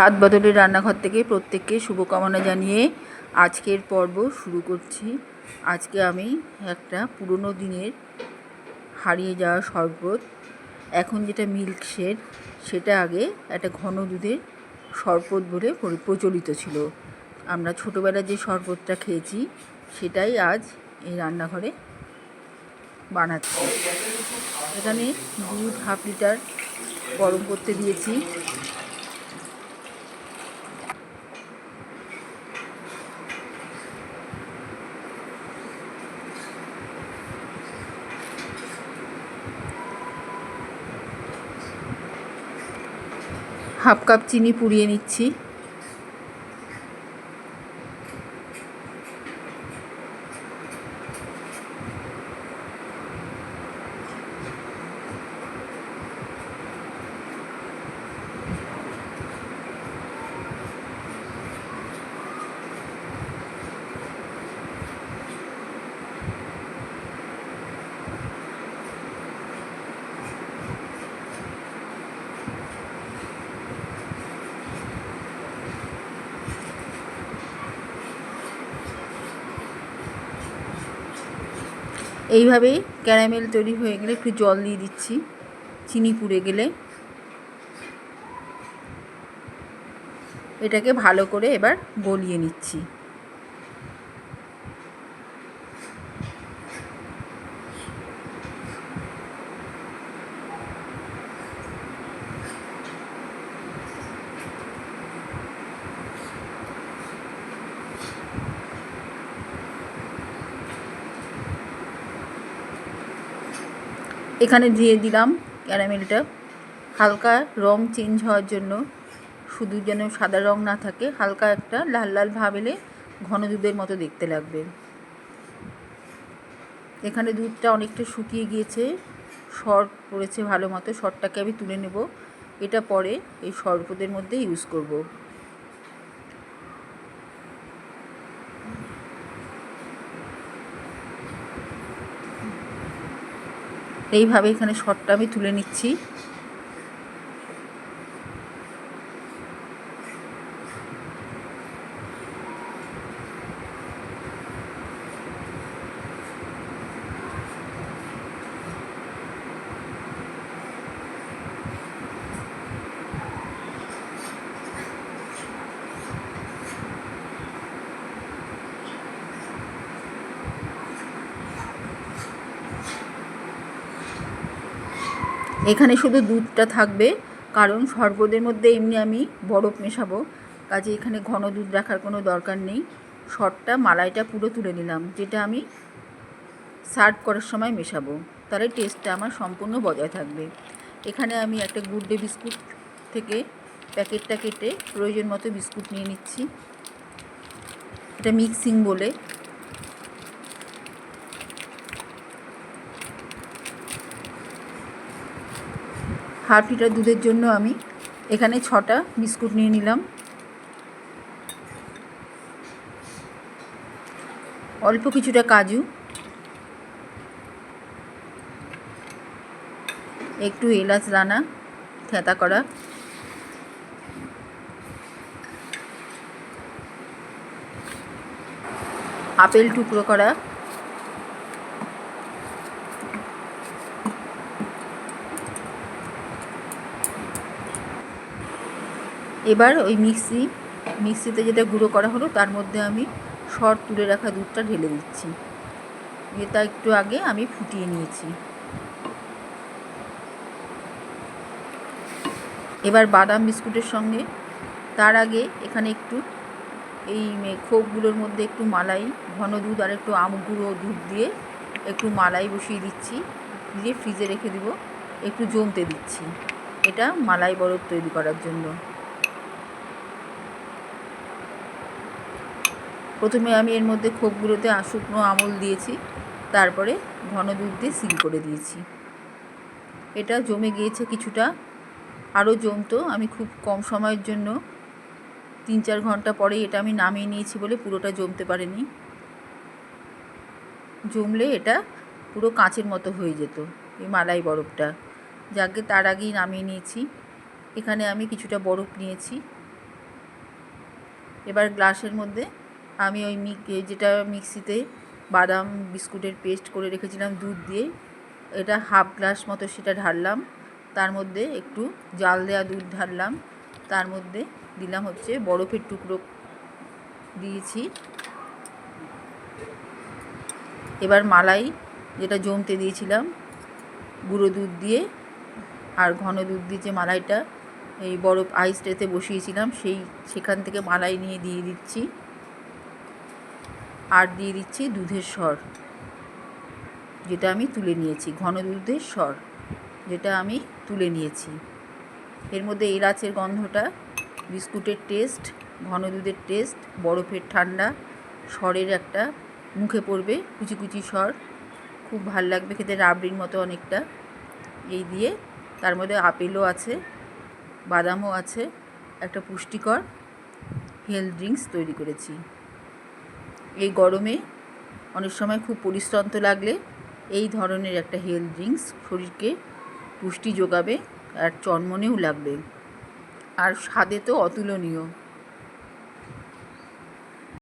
হাত বদলের রান্নাঘর থেকে প্রত্যেককে শুভকামনা জানিয়ে আজকের পর্ব শুরু করছি। আজকে আমি একটা পুরনো দিনের হারিয়ে যাওয়া শরবত, এখন যেটা মিল্ক শেড সেটা আগে একটা ঘন দুধের শরবত বলে প্রচলিত ছিল। আমরা ছোটোবেলায় যে শরবতটা খেয়েছি, সেটাই আজ এই রান্নাঘরে বানাচ্ছি। এখানে দুধ হাফ লিটার গরম করতে দিয়েছি। হাফ কাপ চিনি পুড়িয়ে নিচ্ছি। এইভাবেই ক্যারামেল তৈরি হয়ে গেলে একটু জল দিয়ে দিচ্ছি, চিনি পুড়ে গেলে। এটাকে ভালো করে এবার গলিয়ে নিচ্ছি। এখানে দিয়ে দিলাম ক্যারামেলটা। হালকা রং চেঞ্জ হওয়ার জন্য শুধু যেন সাদা রং না থাকে, হালকা একটা লাল লাল ভাব এলে ঘন দুধের মতো দেখতে লাগবে। এখানে দুধটা অনেকটা শুকিয়ে গিয়েছে সর পড়েছে ভালো মতো, সরটাকে আমি তুলে নেব। এটা পরে এই শরবতের মধ্যে ইউজ করব। এইভাবে এখানে শর্টটা আমি তুলে নিচ্ছি। এখানে শুধু দুধটা থাকবে, কারণ শরবতের মধ্যে এমনি আমি বরফ মেশাবো। কাজে এখানে ঘন দুধ রাখার কোনো দরকার নেই। শরটা মালাইটা পুরো তুলে নিলাম, যেটা আমি সার্ভ করার সময় মেশাবো। তাহলে টেস্টটা আমার সম্পূর্ণ বজায় থাকবে। এখানে আমি একটা গুড ডে বিস্কুট থেকে প্যাকেটটা কেটে প্রয়োজন মতো বিস্কুট নিয়ে নিচ্ছি। এটা মিক্সিং বলে। হাফ লিটার দুধের জন্য আমি এখানে ছটা বিস্কুট নিয়ে নিলাম। অল্প কিছুটা কাজু। একটু এলাচ দানা, থেঁতা করা। আপেল টুকরো করা। এবার ওই মিক্সি, মিক্সিতে যেটা গুঁড়ো করা হলো তার মধ্যে আমি সর তুলে রাখা দুধটা ঢেলে দিচ্ছি। এটা একটু আগে আমি ফুটিয়ে নিয়েছি। এবার বাদাম বিস্কুটের সঙ্গে, তার আগে এখানে একটু এই খোপগুলোর মধ্যে একটু মালাই, ঘন দুধ আর একটু আম গুঁড়ো দুধ দিয়ে একটু মালাই বসিয়ে দিচ্ছি। দিয়ে ফ্রিজে রেখে দিব, একটু জমতে দিচ্ছি। এটা মালাই বরফ তৈরি করার জন্য। প্রথমে আমি এর মধ্যে খোপগুলোতে শুকনো আমল দিয়েছি, তারপরে ঘন দুধ দিয়ে সিল করে দিয়েছি। এটা জমে গিয়েছে কিছুটা, আরও জমতো, আমি খুব কম সময়ের জন্য। তিন চার ঘণ্টা পরেই এটা আমি নামিয়ে নিয়েছি বলে পুরোটা জমতে পারেনি। জমলে এটা পুরো কাঁচের মতো হয়ে যেত, এই মালাই বরফটা। যাকে তার আগেই নামিয়ে নিয়েছি। এখানে আমি কিছুটা বরফ নিয়েছি। এবার গ্লাসের মধ্যে আমি ওই মিক যেটা মিক্সিতে বাদাম বিস্কুটের পেস্ট করে রেখেছিলাম দুধ দিয়ে, এটা হাফ গ্লাস মতো সেটা ঢাললাম। তার মধ্যে একটু জাল দেওয়া দুধ ঢাললাম। তার মধ্যে দিলাম হচ্ছে বরফের টুকরো দিয়েছি। এবার মালাই যেটা জমতে দিয়েছিলাম, গুঁড়ো দুধ দিয়ে আর ঘন দুধ দিয়ে যে মালাইটা, এই বরফ আইস ট্রেতে বসিয়েছিলাম, সেই সেখান থেকে মালাই নিয়ে দিয়ে দিচ্ছি। আর দিয়ে দিচ্ছি দুধের স্বর যেটা আমি তুলে নিয়েছি, ঘন দুধের স্বর যেটা আমি তুলে নিয়েছি। এর মধ্যে এলাচের গন্ধটা, বিস্কুটের টেস্ট, ঘন দুধের টেস্ট, বরফের ঠান্ডা স্বরের একটা মুখে পড়বে, কুচি কুচি স্বর খুব ভালো লাগবে খেতে, রাবড়ির মতো অনেকটা। এই দিয়ে তার মধ্যে আপেলও আছে, বাদামও আছে, একটা পুষ্টিকর হেলথ ড্রিঙ্কস তৈরি করেছি। এই গরমে অনেক সময় খুব পরিশ্রান্ত লাগলে এই ধরনের একটা হেলথ ড্রিঙ্কস শরীরকে পুষ্টি যোগাবে আর চনমনেও লাগবে। আর স্বাদে তো অতুলনীয়।